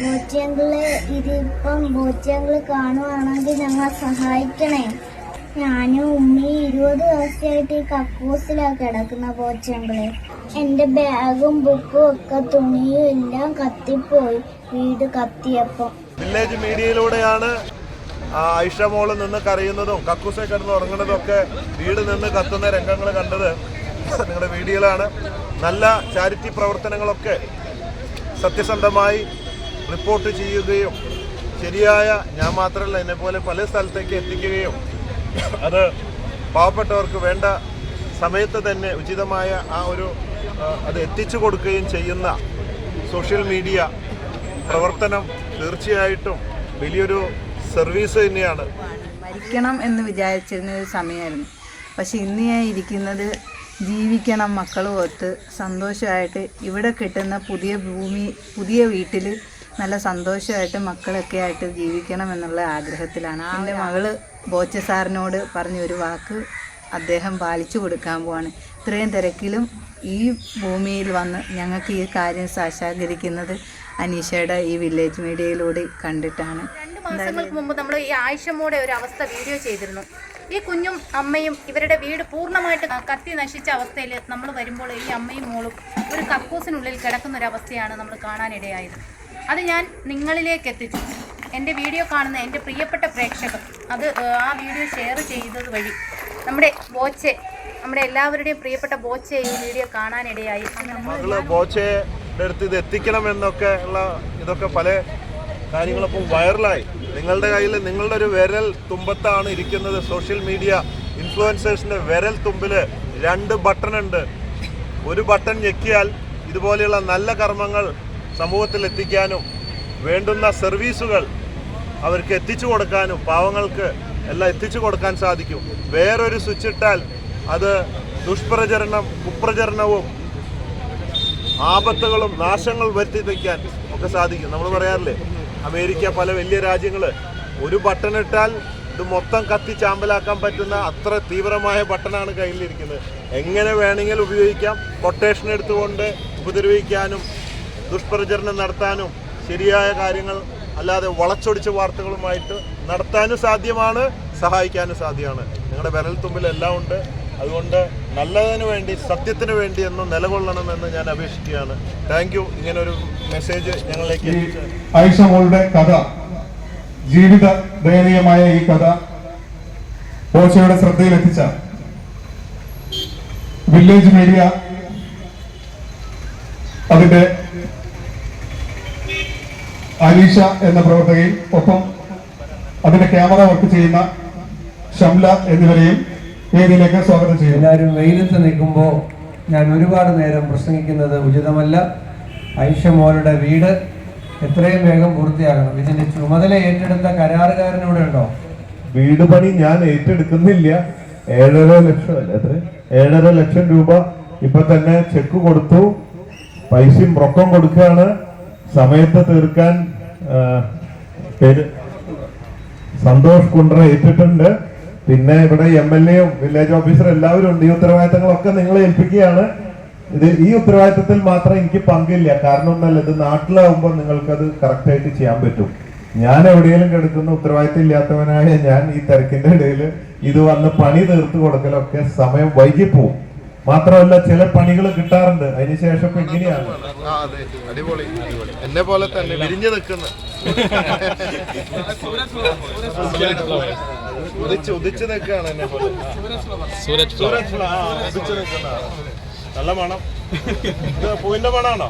ബോച്ചങ്ങൾ ഇതിപ്പം മൂച്ചങ്ങൾ കാണുവാണെങ്കിൽ ഞങ്ങളെ സഹായിക്കണേ. ഞാനും ഉമ്മയും ഇരുപത് ദിവസമായിട്ട് ഈ കക്കൂസിലാ കിടക്കുന്ന പോച്ചമ്പിൾ എന്റെ ബാഗും ബുക്കും ഒക്കെ തുണിയും എല്ലാം കത്തിപ്പോയി വീട് കത്തിയപ്പം. വില്ലേജ് മീഡിയയിലൂടെയാണ് ഐഷ മോൾ നിന്ന് കരയുന്നതും കക്കൂസെ കിടന്ന് ഉറങ്ങുന്നതും ഒക്കെ വീട് നിന്ന് കത്തുന്ന രംഗങ്ങൾ കണ്ടത് നിങ്ങളുടെ വീഡിയോയിലാണ് നല്ല ചാരിറ്റി പ്രവർത്തനങ്ങളൊക്കെ സത്യസന്ധമായി റിപ്പോർട്ട് ചെയ്യുകയും ശരിയായ ഞാൻ മാത്രമല്ല എന്നെപ്പോലെ പല സ്ഥലത്തേക്ക് എത്തിക്കുകയും അത് പാവപ്പെട്ടവർക്ക് വേണ്ട സമയത്ത് തന്നെ ഉചിതമായ ആ ഒരു അത് എത്തിച്ചു കൊടുക്കുകയും ചെയ്യുന്ന സോഷ്യൽ മീഡിയ പ്രവർത്തനം തീർച്ചയായിട്ടും വലിയൊരു സർവീസ് തന്നെയാണ്. മരിക്കണം എന്ന് വിചാരിച്ചിരുന്ന ഒരു സമയമായിരുന്നു. പക്ഷെ ഇന്ന് ഞാൻ ഇരിക്കുന്നത് ജീവിക്കണം മക്കളും ഒത്ത് സന്തോഷമായിട്ട് ഇവിടെ കിട്ടുന്ന പുതിയ ഭൂമി പുതിയ വീട്ടിൽ നല്ല സന്തോഷമായിട്ട് മക്കളൊക്കെ ആയിട്ട് ജീവിക്കണം എന്നുള്ള ആഗ്രഹത്തിലാണ്. എന്റെ മകൾ ബോച്ച സാറിനോട് പറഞ്ഞ ഒരു വാക്ക് അദ്ദേഹം പാലിച്ചു കൊടുക്കാൻ പോവാണ്. ഇത്രയും തിരക്കിലും ഈ ഭൂമിയിൽ വന്ന് ഞങ്ങൾക്ക് ഈ കാര്യം സാക്ഷാകരിക്കുന്നത് അനീഷയുടെ ഈ വില്ലേജ് മീഡിയയിലൂടെ കണ്ടിട്ടാണ്. രണ്ട് മാസങ്ങൾക്ക് മുമ്പ് നമ്മൾ ഈ ആയിഷമ്മയുടെ ഒരു അവസ്ഥ വീഡിയോ ചെയ്തിരുന്നു. ഈ കുഞ്ഞും അമ്മയും ഇവരുടെ വീട് പൂർണമായിട്ട് കത്തി നശിച്ച അവസ്ഥയിൽ നമ്മൾ വരുമ്പോൾ ഈ അമ്മയും മോളും ഒരു കക്കൂസിനുള്ളിൽ കിടക്കുന്ന ഒരു അവസ്ഥയാണ് നമ്മൾ കാണാനിടയായത്. അത് ഞാൻ നിങ്ങളിലേക്ക് എത്തിച്ചു എന്റെ വീഡിയോ കാണുന്ന എന്റെ പ്രിയപ്പെട്ട പ്രേക്ഷകർ അത് ആ വീഡിയോ ഷെയർ ചെയ്തത് വഴി നമ്മുടെ ബോച്ചെ നമ്മുടെ എല്ലാവരുടെയും പ്രിയപ്പെട്ട ബോച്ചെ ഈ വീഡിയോ കാണാനിടയായി. ബോച്ചയുടെ അടുത്ത് ഇത് എത്തിക്കണം എന്നൊക്കെ ഉള്ള ഇതൊക്കെ പല കാര്യങ്ങളൊപ്പം വൈറലായി. നിങ്ങളുടെ കയ്യിൽ നിങ്ങളുടെ ഒരു വിരൽ തുമ്പത്താണ് ഇരിക്കുന്നത്. സോഷ്യൽ മീഡിയ ഇൻഫ്ലുവൻസേഴ്സിന്റെ വിരൽ തുമ്പിൽ രണ്ട് ബട്ടൺ ഉണ്ട് ഒരു ബട്ടൺ ഞെക്കിയാൽ ഇതുപോലെയുള്ള നല്ല കർമ്മങ്ങൾ സമൂഹത്തിൽ എത്തിക്കാനും വേണ്ടുന്ന സർവീസുകൾ അവർക്ക് എത്തിച്ചു കൊടുക്കാനും പാവങ്ങൾക്ക് എല്ലാം എത്തിച്ചു കൊടുക്കാൻ സാധിക്കും. വേറൊരു സ്വിച്ച് ഇട്ടാൽ അത് ദുഷ്പ്രചരണം കുപ്രചരണവും ആപത്തുകളും നാശങ്ങൾ വരുത്തി വയ്ക്കാൻ ഒക്കെ സാധിക്കും. നമ്മൾ പറയാറില്ലേ അമേരിക്ക പല വലിയ രാജ്യങ്ങൾ ഒരു ബട്ടൺ ഇട്ടാൽ ഇത് മൊത്തം കത്തി ചാമ്പലാക്കാൻ പറ്റുന്ന അത്ര തീവ്രമായ ബട്ടണാണ് കയ്യിലിരിക്കുന്നത്. എങ്ങനെ വേണമെങ്കിലും ഉപയോഗിക്കാം. കൊട്ടേഷൻ എടുത്തുകൊണ്ട് ഉപദ്രവിക്കാനും ദുഷ്പ്രചരണം നടത്താനും ശരിയായ കാര്യങ്ങൾ അല്ലാതെ വളച്ചൊടിച്ച വാർത്തകളുമായിട്ട് നടത്താനും സാധ്യമാണ് സഹായിക്കാനും സാധ്യമാണ്. നിങ്ങളുടെ വിരൽ തുമ്പിൽ എല്ലാം ഉണ്ട്. അതുകൊണ്ട് നല്ലതിന് വേണ്ടി സത്യത്തിന് വേണ്ടി എന്ന് നിലകൊള്ളണമെന്ന് ഞാൻ അപേക്ഷിക്കുകയാണ്. താങ്ക് യു ഇങ്ങനെ ഒരു മെസ്സേജ് ഞങ്ങളിലേക്ക് ഈ ആയിഷ മോളുടെ കഥ ജീവിത ദയനീയമായ ഈ കഥ ബോച്ചയുടെ ശ്രദ്ധയിലെത്തിച്ച വില്ലേജ് മീഡിയ അതിന്റെ അലീഷ എന്ന പ്രവർത്തകയും ഒപ്പം അതിന്റെ ക്യാമറ വർക്ക് ചെയ്യുന്ന ഷംല എന്നിവരെയും വേദിയിലേക്ക് സ്വാഗതം ചെയ്യും എല്ലാവരും വെയിലത്ത് നിൽക്കുമ്പോൾ ഞാൻ ഒരുപാട് നേരം പ്രസംഗിക്കുന്നത് ഉചിതമല്ല. ഐഷ മോളുടെ വീട് എത്രയും വേഗം പൂർത്തിയാകണം. ഇതിന്റെ ചുമതല ഏറ്റെടുത്ത കരാറുകാരനൂടെ ഉണ്ടോ? വീട് പണി ഞാൻ ഏറ്റെടുക്കുന്നില്ല. ഏഴര ലക്ഷം അല്ലേ എത്ര ഏഴര ലക്ഷം രൂപ ഇപ്പൊ തന്നെ ചെക്ക് കൊടുത്തു. പൈസയും റൊക്കം കൊടുക്കുകയാണ്. സമയത്ത് തീർക്കാൻ പേര് സന്തോഷ് കുണ്ടറ ഏറ്റിട്ടുണ്ട്. പിന്നെ ഇവിടെ എം എൽ എയും വില്ലേജ് ഓഫീസറും എല്ലാവരും ഉണ്ട്. ഈ ഉത്തരവാദിത്തങ്ങളൊക്കെ നിങ്ങളെ ഏൽപ്പിക്കുകയാണ്. ഇത് ഈ ഉത്തരവാദിത്തത്തിൽ മാത്രം എനിക്ക് പങ്കില്ല. കാരണം ഒന്നല്ല ഇത് നാട്ടിലാവുമ്പോൾ നിങ്ങൾക്കത് കറക്റ്റായിട്ട് ചെയ്യാൻ പറ്റും. ഞാൻ എവിടെയെങ്കിലും കിടക്കുന്ന ഉത്തരവാദിത്തം ഇല്ലാത്തവനായ ഞാൻ ഈ തിരക്കിന്റെ ഇടയിൽ ഇത് വന്ന് പണി തീർത്ത് കൊടുക്കലൊക്കെ സമയം വൈകിപ്പോവും. മാത്രമല്ല ചില പണികൾ കിട്ടാറുണ്ട്. അതിനുശേഷം ഇപ്പൊ എങ്ങനെയാണ് അടിപൊളി. എന്നെ പോലെ തന്നെ വിരിഞ്ഞു നിൽക്കുന്ന. ഉദിച്ച് ഉദിച്ച് നിൽക്കുകയാണ് എന്നെ പോലെ. സൂരജ് ഫ്ലവർ. ഉദിച്ച് നിൽക്കുന്ന. നല്ല മണം. ഇത് പൂവിന്റെ മണാണോ?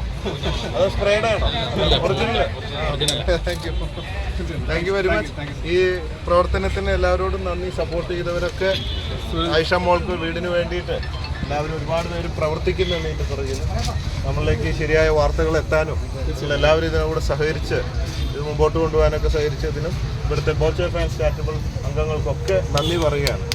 അത് സ്പ്രേയുടെ ആണോ? Original thank you thank you very much ഈ പ്രവർത്തനത്തിന് എല്ലാവരോടും നന്ദി. സപ്പോർട്ട് ചെയ്തവരൊക്കെ ആയിഷ മോൾക്ക് വീടിന് വേണ്ടിയിട്ട് എല്ലാവരും ഒരുപാട് പേര് പ്രവർത്തിക്കുന്നുണ്ട് എനിക്ക് പുറകിൽ നമ്മളിലേക്ക് ശരിയായ വാർത്തകൾ എത്താനും എല്ലാവരും ഇതിനോട് സഹകരിച്ച് ഇത് മുമ്പോട്ട് കൊണ്ടുപോകാനൊക്കെ സഹകരിച്ചതിനും ഇവിടുത്തെ ബോച്ചെ ഫാൻസ് ചാറ്റബിൾ അംഗങ്ങൾക്കൊക്കെ നന്ദി പറയുകയാണ്.